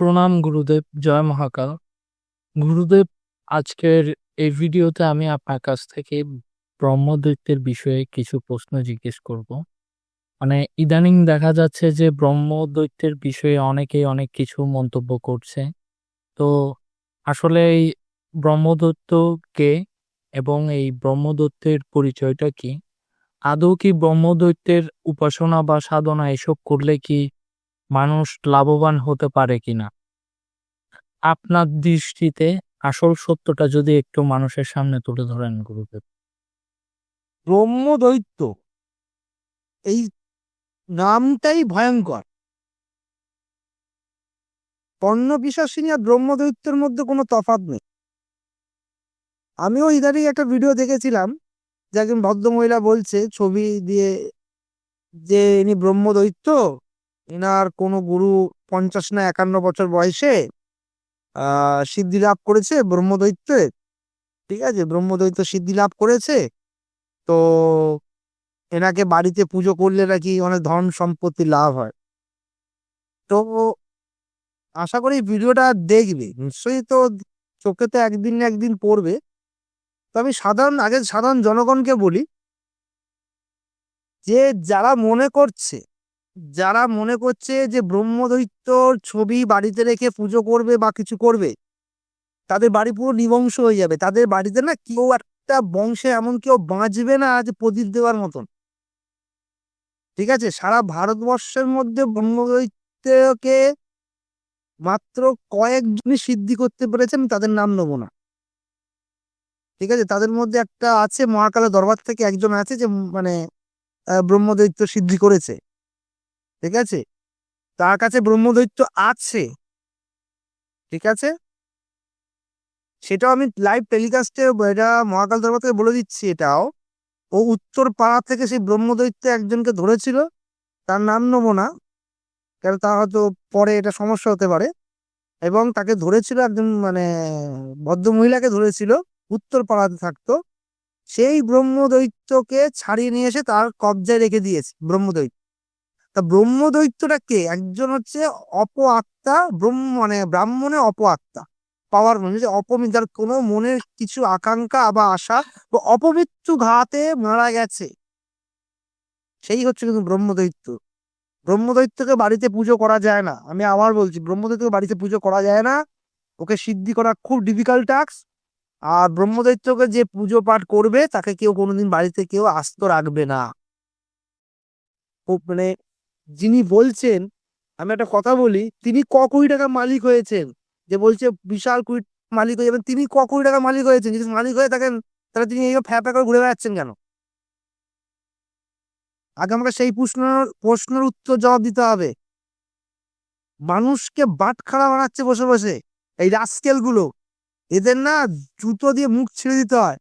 প্রণাম গুরুদেব, জয় মহাকাল। গুরুদেব, আজকের এই ভিডিওতে আমি আপনার কাছ থেকে ব্রহ্মদৈত্যের বিষয়ে কিছু প্রশ্ন জিজ্ঞেস করব। মানে ইদানিং দেখা যাচ্ছে যে ব্রহ্মদৈত্যের বিষয়ে অনেকেই অনেক কিছু মন্তব্য করছে। তো আসলে এই ব্রহ্মদৈত্য কে এবং এই ব্রহ্মদৈত্যের পরিচয়টা কি? আদৌ কি ব্রহ্মদৈত্যের উপাসনা বা সাধনা এসব করলে কি মানুষ লাভবান হতে পারে কিনা? আপনার দৃষ্টিতে আসল সত্যটা যদি একটু মানুষের সামনে তুলে ধরেন গুরুদেব। ব্রহ্মদৈত্য এই নামটাই ভয়ঙ্কর। পর্ণ পিশাচিনী আর ব্রহ্মদৈত্যের মধ্যে কোনো তফাৎ নেই। আমিও ইদানিং একটা ভিডিও দেখেছিলাম, যে একজন ভদ্রমহিলা বলছে, ছবি দিয়ে যে ইনি ব্রহ্মদৈত্য এনার কোনো গুরু পঞ্চাশ না একান্ন বছর বয়সে সিদ্ধি লাভ করেছে ব্রহ্মদৈত্যে। ঠিক আছে? ব্রহ্মদৈত্য সিদ্ধি লাভ করেছে। তো এনাকে বাড়িতে পুজো করলে নাকি অনেক ধন সম্পত্তি লাভ হয়। তো আশা করি ভিডিওটা দেখবে। নিশ্চয়ই তো চোখে তো একদিন না একদিন পড়বে। তো আমি সাধারণ, আগে সাধারণ জনগণকে বলি যে যারা মনে করছে যারা মনে করছে যে ব্রহ্মদৈত্যর ছবি বাড়িতে রেখে পুজো করবে বা কিছু করবে, তাদের বাড়ি পুরো নিবংশ হয়ে যাবে। তাদের বাড়িতে না কেউ একটা বংশে এমন কেউ বাঁচবে না যে প্রদীপ দেওয়ার মতন। ঠিক আছে? সারা ভারতবর্ষের মধ্যে ব্রহ্মদৈত্যকে মাত্র কয়েকজনই সিদ্ধি করতে পেরেছে, আমি তাদের নাম নেব না। ঠিক আছে? তাদের মধ্যে একটা আছে মহাকালের দরবার থেকে একজন আছে যে মানে ব্রহ্মদৈত্য সিদ্ধি করেছে। ঠিক আছে? তার কাছে ব্রহ্মদৈত্য আছে। ঠিক আছে? সেটাও আমি লাইভ টেলিকাস্টে এটা মহাকাল দরবার থেকে বলে দিচ্ছি এটাও। ও উত্তর পাড়া থেকে সেই ব্রহ্মদৈত্য একজনকে ধরেছিল। তার নাম নেব না কারণ তা হয়তো পরে এটা সমস্যা হতে পারে। এবং তাকে ধরেছিল একজন মানে ভদ্র মহিলাকে ধরেছিল। উত্তর পাড়াতে থাকতো। সেই ব্রহ্মদৈত্যকে ছাড়িয়ে নিয়ে এসে তার কবজায় রেখে দিয়েছে ব্রহ্মদৈত্য। তা ব্রহ্মদৈত্যটা কে? একজন হচ্ছে অপ আত্মা ব্রহ্ম মানে ব্রাহ্মণের অপ আত্মা পাওয়ার মানে যে অপমি যার কোনো মনের কিছু আকাঙ্ক্ষা বা আশা বা অপমৃত্যু ঘাতে মারা গেছে। সেই হচ্ছে কিন্তু ব্রহ্মদৈত্য। ব্রহ্মদৈত্যকে বাড়িতে পুজো করা যায় না। আমি আবার বলছি, ব্রহ্মদৈত্যকে বাড়িতে পুজো করা যায় না। ওকে সিদ্ধি করা খুব ডিফিকাল্ট টাস্ক আর ব্রহ্মদৈত্যকে যে পুজো পাঠ করবে, তাকে কেউ কোনোদিন বাড়িতে কেউ আস্ত রাখবে না। ও মানে যিনি বলছেন, আমি একটা কথা বলি, তিনি ক কোটি টাকার মালিক হয়েছেন। যে বলছে বিশাল কোটি মালিক হয়ে যাবেন, তিনি ক কোটি টাকা মালিক হয়েছেন। যদি মালিক হয়ে থাকেন, তাহলে তিনি এই ফ্যা করে ঘুরে বেড়াচ্ছেন কেন? আগে আমাকে সেই প্রশ্নের প্রশ্নের উত্তর জবাব দিতে হবে। মানুষকে বাটখারা বানাচ্ছে বসে বসে, এই রাস্কেলগুলো এদের না জুতো দিয়ে মুখ ছেড়ে দিতে হয়।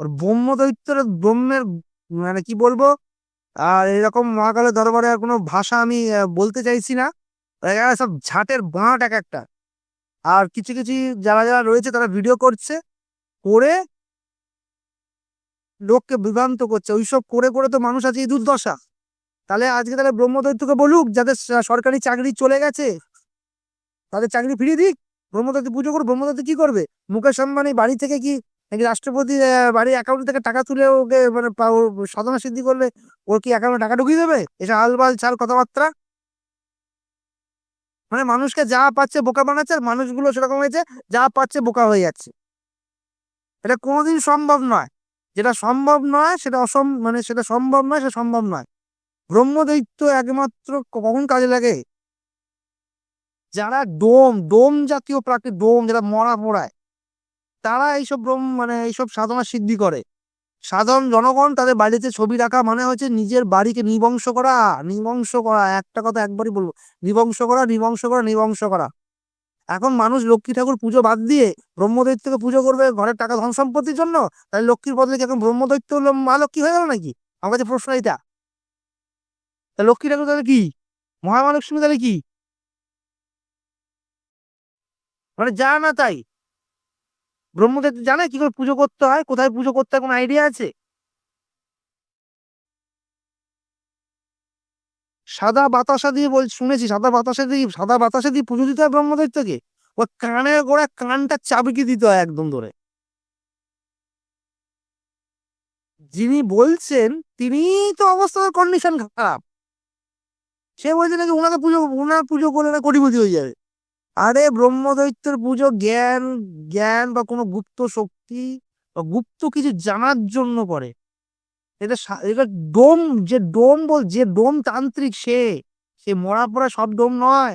ওর ব্রহ্মদৈত্যের ব্রহ্মের মানে কি বলব? আর এরকম মহাকালের দরবারে আর কোনো ভাষা আমি বলতে চাইছি না। সব ঝাটের বাঁট এক একটা। আর কিছু কিছু যারা যারা রয়েছে তারা ভিডিও করছে, করে লোককে বিভ্রান্ত করছে। ওইসব করে করে তো মানুষ আছে এই দুর্দশা। তাহলে আজকে তাহলে ব্রহ্মদৈত্যকে বলুক, যাদের সরকারি চাকরি চলে গেছে, তাদের চাকরি ফিরিয়ে দিক। ব্রহ্মদৈত্য পুজো করে ব্রহ্মদৈত্য কি করবে? মুকেশ আম্বানি বাড়ি থেকে কি নাকি রাষ্ট্রপতি বাড়ির অ্যাকাউন্ট থেকে টাকা তুলে ওকে মানে সাধনা সিদ্ধি করলে ওর কি অ্যাকাউন্টে টাকা ঢুকিয়ে দেবে? এসব আলবাল চাল কথাবার্তা? মানে মানুষকে যা পাচ্ছে বোকা বানাচ্ছে আর মানুষগুলো সেরকম হয়েছে, যা পাচ্ছে বোকা হয়ে যাচ্ছে। এটা কোনোদিন সম্ভব নয়। যেটা সম্ভব নয় সেটা অসম মানে সেটা সম্ভব নয়, সেটা সম্ভব নয়। ব্রহ্মদৈত্য একমাত্র কখন কাজে লাগে? যারা ডোম ডোম জাতীয় প্রাকৃতিক ডোম, যারা মরা পোড়ায় তারা এইসব ব্রহ্ম মানে এইসব সাধনা সিদ্ধি করে। সাধারণ জনগণ তাদের বাড়িতে ছবি রাখা মানে হচ্ছে নিজের বাড়িকে নিবংশ করা নিবংশ করা। একটা কথা একবারই বলব, নিবংশ করা নিবংশ করা নিবংশ করা। এখন মানুষ লক্ষ্মী ঠাকুর পুজো বাদ দিয়ে ব্রহ্মদৈত্য ব্রহ্মদৈত্যকে পুজো করবে ঘরের টাকা ধন সম্পত্তির জন্য? তাহলে লক্ষ্মীর বদলে কি এখন ব্রহ্মদৈত্য হলো মা লক্ষ্মী হয়ে গেল নাকি? আমার কাছে প্রশ্ন এটা তা লক্ষ্মী ঠাকুর তাহলে কি? মহামহালক্ষ্মী তাহলে কি? মানে যা না তাই। ব্রহ্মদৈত্য জানে কি করে পুজো করতে হয়, কোথায় পুজো করতে হয়, কোনো আইডিয়া আছে? সাদা বাতাসা দিয়ে বল, শুনেছি সাদা বাতাসা দিয়ে, সাদা বাতাসা দিয়ে পুজো দিতে হয় ব্রহ্মদৈত্যকে ও কানের গোড়া কানটা চাবিকে দিতে হয় একদম ধরে। যিনি বলছেন তিনি তো অবস্থার কন্ডিশন খারাপ। সে বলছে নাকি ওনাকে পুজো, ওনার পুজো করলে না কোটিপতি হয়ে যাবে। আরে ব্রহ্মদৈত্যের পুজো জ্ঞান জ্ঞান বা কোনো গুপ্ত শক্তি বা গুপ্ত কিছু জানার জন্য করে। এটা এটা ডোম, যে ডোম বল, যে ডোম তান্ত্রিক সে সে মরা পড়া সব ডোম নয়।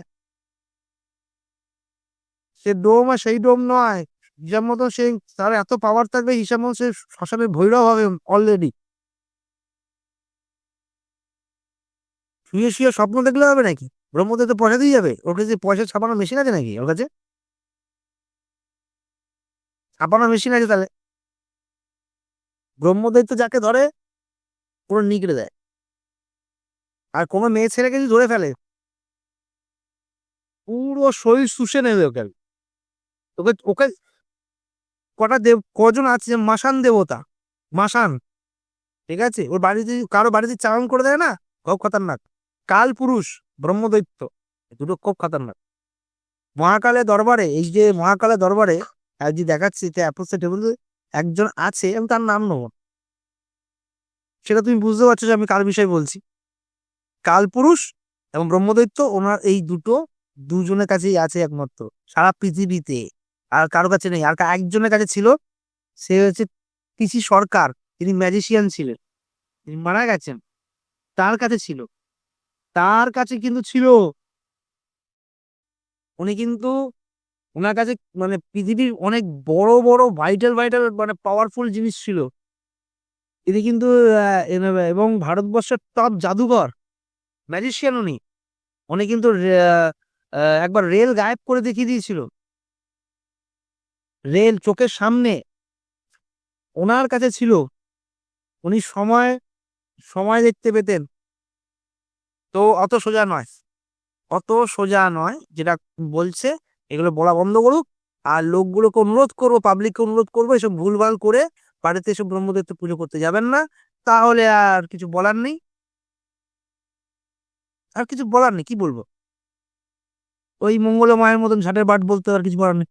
সে ডোম আর সেই ডোম নয়। হিসাব মতো সে, তার এত পাওয়ার থাকবে, হিসাব মতো সে শ্মশানের ভৈরব হবে অলরেডি শুয়ে শুয়ে স্বপ্ন দেখলে হবে নাকি? ব্রহ্মদৈত্য পয়সা দিয়ে যাবে। ওর কাছে পয়সা ছাপানোর মেশিন আছে নাকি ওর কাছে? ছাপানোর মেশিন আছে তাহলে। ব্রহ্মদেব তো যাকে ধরে, পুরো নিগড়ে দেয়। আর কোনো মেয়ে ছেলেকে যদি ধরে ফেলে, পুরো শরীর শুষে নেবে ওকে। ওকে ওকে কটা দেব, কজন আছে যে মাসান দেবতা? মাসান, ঠিক আছে? ওর বাড়িতে, কারও বাড়িতে চালান করে দেয় না? খুব খতরনাক। কাল পুরুষ। ব্রহ্মদৈত্য দুটো খুব খতরনাক। মহাকালের দরবারে, এই যে মহাকালের দরবারে যে দেখাচ্ছি একজন আছে, আমি তার নাম নেব। সেটা তুমি বুঝতে পারছ যে আমি কার বিষয়ে বলছি। কালপুরুষ এবং ব্রহ্মদৈত্য, ওনার এই দুটো দুজনের কাছেই আছে একমাত্র, সারা পৃথিবীতে। আর কারও কাছে নেই, আর একজনের কাছে ছিল, সে হচ্ছে পিসি সরকার, তিনি ম্যাজিশিয়ান ছিলেন, তিনি মারা গেছেন, তার কাছে ছিল। তার কাছে কিন্তু ছিল। উনি কিন্তু ওনার কাছে মানে পৃথিবীর অনেক বড় বড় ভাইটাল ভাইটাল মানে পাওয়ারফুল জিনিস ছিল। তিনি কিন্তু এবং ভারতবর্ষের টপ জাদুঘর ম্যাজিশিয়ান উনি। উনি কিন্তু একবার রেল গায়েব করে দেখিয়ে দিয়েছিল। রেল চোখের সামনে ওনার কাছে ছিল। উনি সময় সময় দেখতে পেতেন। তো অত সোজা নয়। অত সোজা নয় যেটা বলছে, এগুলো বলা বন্ধ করুক। আর লোকগুলোকে অনুরোধ করব পাবলিককে অনুরোধ করব, এসব ভুলভাল করে বাড়িতে এসব ব্রহ্মদৈত্য পুজো করতে যাবেন না। তাহলে আর কিছু বলার নেই। আর কিছু বলার নেই, কি বলব? ওই মঙ্গল মায়ের মতন ঝাটের বাট বলতে আর কিছু বলার নেই।